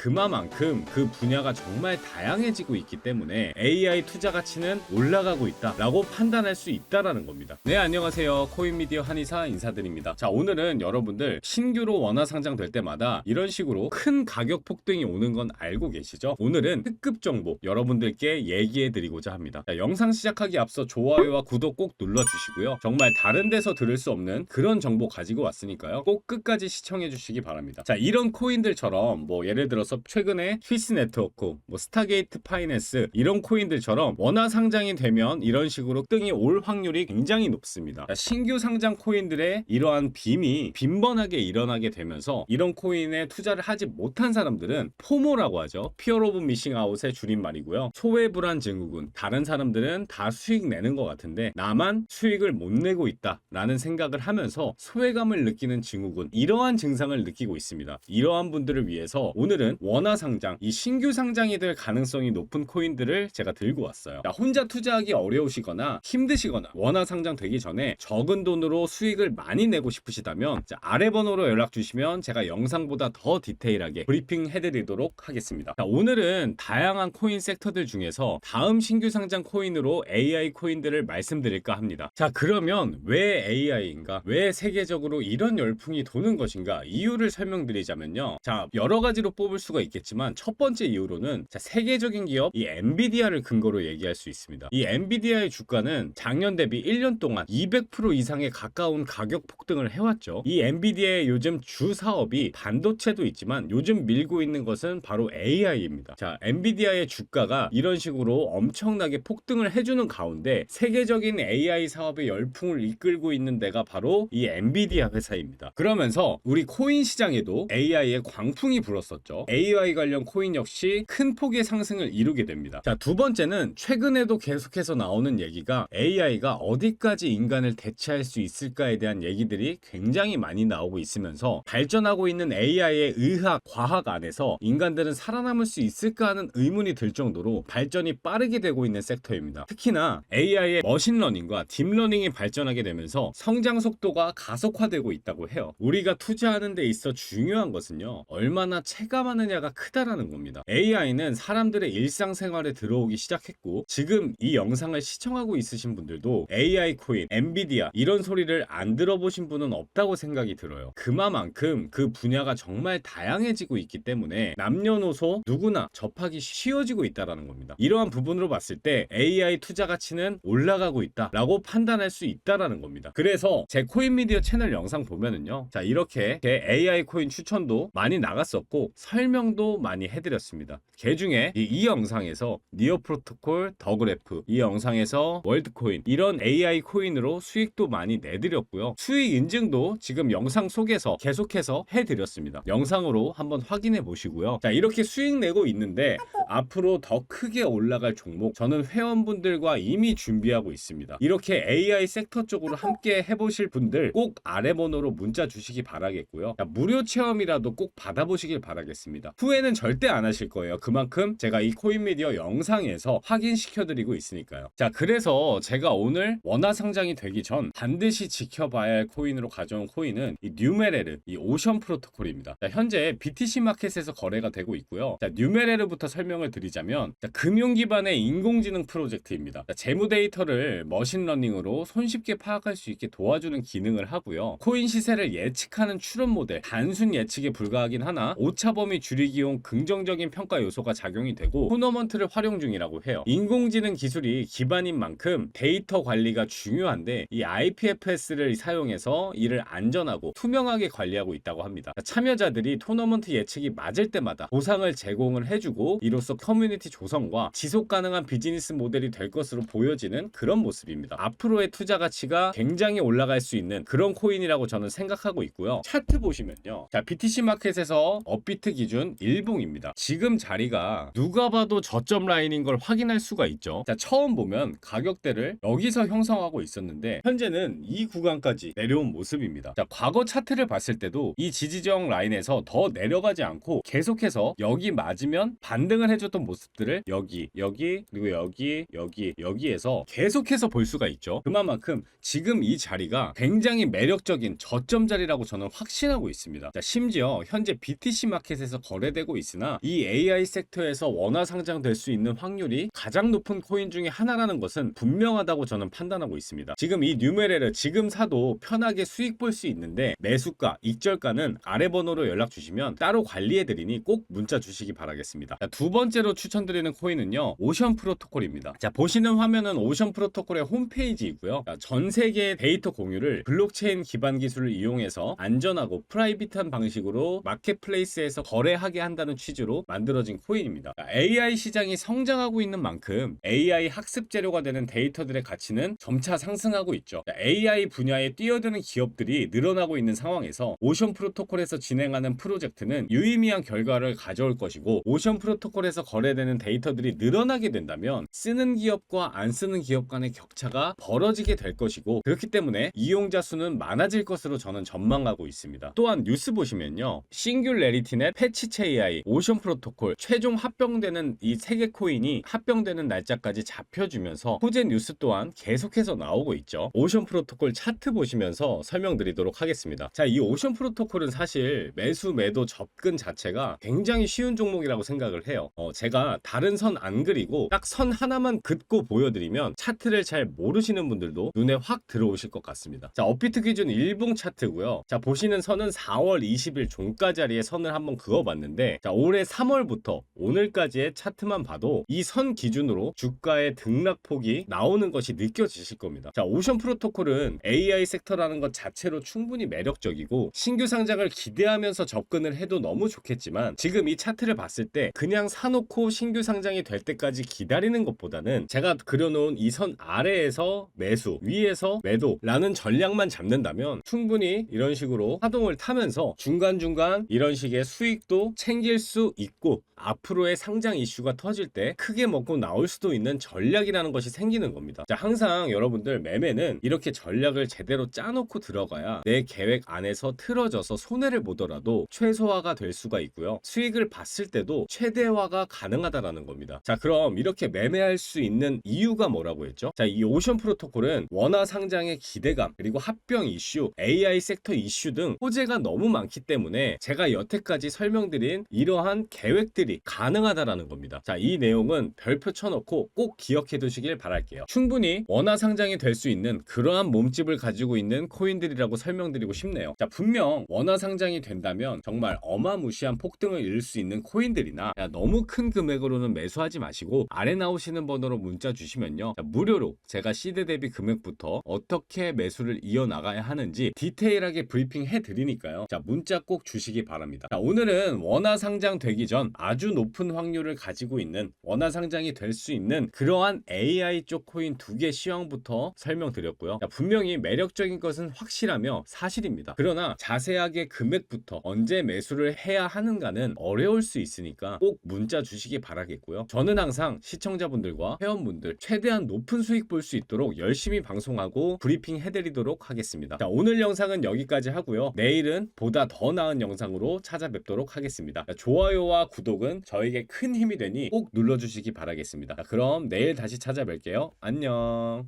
그만큼 그 분야가 정말 다양해지고 있기 때문에 AI 투자 가치는 올라가고 있다라고 판단할 수 있다라는 겁니다. 네, 안녕하세요. 코인미디어 한의사 인사드립니다. 자, 오늘은 여러분들 신규로 원화 상장될 때마다 이런 식으로 큰 가격 폭등이 오는 건 알고 계시죠? 오늘은 특급 정보 여러분들께 얘기해 드리고자 합니다. 자, 영상 시작하기 앞서 좋아요와 구독 꼭 눌러 주시고요. 정말 다른 데서 들을 수 없는 그런 정보 가지고 왔으니까요. 꼭 끝까지 시청해 주시기 바랍니다. 자, 이런 코인들처럼 뭐 예를 들어서 최근에 스위스 네트워크, 뭐 스타게이트 파이낸스 이런 코인들처럼 원화 상장이 되면 이런 식으로 등이 올 확률이 굉장히 높습니다. 자, 신규 상장 코인들의 이러한 빔이 빈번하게 일어나게 되면서 이런 코인에 투자를 하지 못한 사람들은 포모라고 하죠. 피어 오브 미싱 아웃의 줄임말이고요. 소외 불안 증후군. 다른 사람들은 다 수익 내는 것 같은데 나만 수익을 못 내고 있다라는 생각을 하면서 소외감을 느끼는 증후군. 이러한 증상을 느끼고 있습니다. 이러한 분들을 위해서 오늘은 원화 상장, 이 신규 상장이 될 가능성이 높은 코인들을 제가 들고 왔어요. 자, 혼자 투자하기 어려우시거나 힘드시거나 원화 상장 되기 전에 적은 돈으로 수익을 많이 내고 싶으시다면 자, 아래 번호로 연락 주시면 제가 영상보다 더 디테일하게 브리핑 해드리도록 하겠습니다. 자, 오늘은 다양한 코인 섹터들 중에서 다음 신규 상장 코인으로 AI 코인들을 말씀드릴까 합니다. 자, 그러면 왜 AI인가? 왜 세계적으로 이런 열풍이 도는 것인가? 이유를 설명드리자면요. 자, 여러 가지로 뽑을 수가 있겠지만 첫 번째 이유로는 자, 세계적인 기업 이 엔비디아를 근거로 얘기할 수 있습니다. 이 엔비디아의 주가는 작년 대비 1년 동안 200% 이상에 가까운 가격 폭등을 해왔죠. 이 엔비디아의 요즘 주 사업이 반도체도 있지만 요즘 밀고 있는 것은 바로 AI입니다. 자, 엔비디아의 주가가 이런 식으로 엄청나게 폭등을 해주는 가운데 세계적인 AI 사업의 열풍을 이끌고 있는 데가 바로 이 엔비디아 회사입니다. 그러면서 우리 코인 시장에도 AI의 광풍이 불었었죠. AI 관련 코인 역시 큰 폭의 상승을 이루게 됩니다. 자, 두 번째는 최근에도 계속해서 나오는 얘기가 AI가 어디까지 인간을 대체할 수 있을까에 대한 얘기들이 굉장히 많이 나오고 있으면서 발전하고 있는 AI의 의학, 과학 안에서 인간들은 살아남을 수 있을까 하는 의문이 들 정도로 발전이 빠르게 되고 있는 섹터입니다. 특히나 AI의 머신러닝과 딥러닝이 발전하게 되면서 성장 속도가 가속화되고 있다고 해요. 우리가 투자하는 데 있어 중요한 것은요. 얼마나 체감하 느냐가 크다라는 겁니다. AI는 사람들의 일상생활에 들어오기 시작했고 지금 이 영상을 시청하고 있으신 분들도 AI 코인, 엔비디아 이런 소리를 안 들어보신 분은 없다고 생각이 들어요. 그만큼 그 분야가 정말 다양해지고 있기 때문에 남녀노소 누구나 접하기 쉬워지고 있다라는 겁니다. 이러한 부분으로 봤을 때 AI 투자 가치는 올라가고 있다라고 판단할 수 있다라는 겁니다. 그래서 제 코인 미디어 채널 영상 보면은요. 자, 이렇게 제 AI 코인 추천도 많이 나갔었고 설명 도 많이 해드렸습니다. 그 중에 이, 이 영상에서 니어 프로토콜, 더그래프 이 영상에서 월드코인 이런 AI 코인으로 수익도 많이 내드렸고요. 수익 인증도 지금 영상 속에서 계속해서 해드렸습니다. 영상으로 한번 확인해 보시고요. 자, 이렇게 수익 내고 있는데 앞으로 더 크게 올라갈 종목 저는 회원분들과 이미 준비하고 있습니다. 이렇게 AI 섹터 쪽으로 함께 해보실 분들 꼭 아래 번호로 문자 주시기 바라겠고요. 자, 무료 체험이라도 꼭 받아보시길 바라겠습니다. 후회는 절대 안 하실 거예요. 그만큼 제가 이 코인 미디어 영상에서 확인시켜 드리고 있으니까요. 자, 그래서 제가 오늘 원화 상장이 되기 전 반드시 지켜봐야 할 코인으로 가져온 코인은 이 뉴메레르, 이 오션 프로토콜입니다. 자, 현재 BTC 마켓에서 거래가 되고 있고요. 자, 뉴메레르부터 설명을 드리자면 자, 금융 기반의 인공지능 프로젝트입니다. 자, 재무 데이터를 머신러닝으로 손쉽게 파악할 수 있게 도와주는 기능을 하고요. 코인 시세를 예측하는 추론 모델, 단순 예측에 불과하긴 하나 오차 범위 줄이기 용 긍정적인 평가 요소가 작용이 되고 토너먼트를 활용 중이라고 해요. 인공지능 기술이 기반인 만큼 데이터 관리가 중요한데 이 IPFS를 사용해서 이를 안전하고 투명하게 관리하고 있다고 합니다. 참여자들이 토너먼트 예측이 맞을 때마다 보상을 제공을 해주고 이로써 커뮤니티 조성과 지속 가능한 비즈니스 모델이 될 것으로 보여지는 그런 모습입니다. 앞으로의 투자 가치가 굉장히 올라갈 수 있는 그런 코인이라고 저는 생각하고 있고요. 차트 보시면요. 자, BTC 마켓에서 업비트 기준 일봉입니다. 지금 자리가 누가 봐도 저점 라인인 걸 확인할 수가 있죠. 자, 처음 보면 가격대를 여기서 형성하고 있었는데 현재는 이 구간까지 내려온 모습입니다. 자, 과거 차트를 봤을 때도 이 지지저항 라인에서 더 내려가지 않고 계속해서 여기 맞으면 반등을 해줬던 모습들을 여기, 여기, 그리고 여기, 여기, 여기에서 계속해서 볼 수가 있죠. 그만큼 지금 이 자리가 굉장히 매력적인 저점 자리라고 저는 확신하고 있습니다. 자, 심지어 현재 BTC 마켓에서 거래되고 있으나 이 AI 섹터에서 원화 상장될 수 있는 확률이 가장 높은 코인 중에 하나라는 것은 분명하다고 저는 판단하고 있습니다. 지금 이 뉴메레를 지금 사도 편하게 수익 볼 수 있는데 매수가, 익절가는 아래 번호로 연락 주시면 따로 관리해 드리니 꼭 문자 주시기 바라겠습니다. 자, 두 번째로 추천드리는 코인은요. 오션 프로토콜입니다. 자, 보시는 화면은 오션 프로토콜의 홈페이지이고요. 자, 전 세계의 데이터 공유를 블록체인 기반 기술을 이용해서 안전하고 프라이빗한 방식으로 마켓플레이스에서 거래하 게 한다는 취지로 만들어진 코인입니다. 자, AI 시장이 성장하고 있는 만큼 AI 학습 재료가 되는 데이터들의 가치는 점차 상승하고 있죠. 자, AI 분야에 뛰어드는 기업들이 늘어나고 있는 상황에서 오션 프로토콜에서 진행하는 프로젝트는 유의미한 결과를 가져올 것이고 오션 프로토콜에서 거래되는 데이터들이 늘어나게 된다면 쓰는 기업과 안 쓰는 기업 간의 격차가 벌어지게 될 것이고 그렇기 때문에 이용자 수는 많아질 것으로 저는 전망하고 있습니다. 또한 뉴스 보시면요. 싱귤레리티넷, 패치 체 AI, 오션 프로토콜 최종 합병되는 이 세 개 코인이 합병되는 날짜까지 잡혀주면서 호재 뉴스 또한 계속해서 나오고 있죠. 오션 프로토콜 차트 보시면서 설명드리도록 하겠습니다. 자, 이 오션 프로토콜은 사실 매수, 매도, 접근 자체가 굉장히 쉬운 종목이라고 생각을 해요. 어, 제가 다른 선 안 그리고 딱 선 하나만 긋고 보여드리면 차트를 잘 모르시는 분들도 눈에 확 들어오실 것 같습니다. 자, 업비트 기준 일봉 차트고요. 자, 보시는 선은 4월 20일 종가 자리에 선을 한번 그어봤는데 자, 올해 3월부터 오늘까지의 차트만 봐도 이 선 기준으로 주가의 등락폭이 나오는 것이 느껴지실 겁니다. 자, 오션 프로토콜은 AI 섹터라는 것 자체로 충분히 매력적이고 신규 상장을 기대하면서 접근을 해도 너무 좋겠지만 지금 이 차트를 봤을 때 그냥 사놓고 신규 상장이 될 때까지 기다리는 것보다는 제가 그려놓은 이 선 아래에서 매수, 위에서 매도라는 전략만 잡는다면 충분히 이런 식으로 파동을 타면서 중간중간 이런 식의 수익도 챙길 수 있고 앞으로의 상장 이슈가 터질 때 크게 먹고 나올 수도 있는 전략이라는 것이 생기는 겁니다. 자, 항상 여러분들 매매는 이렇게 전략을 제대로 짜놓고 들어가야 내 계획 안에서 틀어져서 손해를 보더라도 최소화가 될 수가 있고요. 수익을 봤을 때도 최대화가 가능하다라는 겁니다. 자, 그럼 이렇게 매매할 수 있는 이유가 뭐라고 했죠? 자, 이 오션 프로토콜은 원화 상장의 기대감, 그리고 합병 이슈, AI 섹터 이슈 등 호재가 너무 많기 때문에 제가 여태까지 설명드린 이러한 계획들이 가능하다라는 겁니다. 자, 이 내용은 별표 쳐놓고 꼭 기억해 두시길 바랄게요. 충분히 원화 상장이 될 수 있는 그러한 몸집을 가지고 있는 코인들이라고 설명드리고 싶네요. 자, 분명 원화 상장이 된다면 정말 어마무시한 폭등을 이룰 수 있는 코인들이나 야, 너무 큰 금액으로는 매수하지 마시고 아래 나오시는 번호로 문자 주시면요. 자, 무료로 제가 시드 대비 금액부터 어떻게 매수를 이어나가야 하는지 디테일하게 브리핑 해 드리니까요. 자, 문자 꼭 주시기 바랍니다. 자, 오늘은 원화 상장 되기 전 아주 높은 확률을 가지고 있는 원화 상장이 될 수 있는 그러한 AI 쪽 코인 두 개 시황부터 설명드렸고요. 자, 분명히 매력적인 것은 확실하며 사실입니다. 그러나 자세하게 금액부터 언제 매수를 해야 하는가는 어려울 수 있으니까 꼭 문자 주시기 바라겠고요. 저는 항상 시청자분들과 회원분들 최대한 높은 수익 볼 수 있도록 열심히 방송하고 브리핑 해드리도록 하겠습니다. 자, 오늘 영상은 여기까지 하고요. 내일은 보다 더 나은 영상으로 찾아뵙도록 하겠습니다. 자, 좋아요와 구독은 저에게 큰 힘이 되니 꼭 눌러주시기 바라겠습니다. 자, 그럼 내일 다시 찾아뵐게요. 안녕.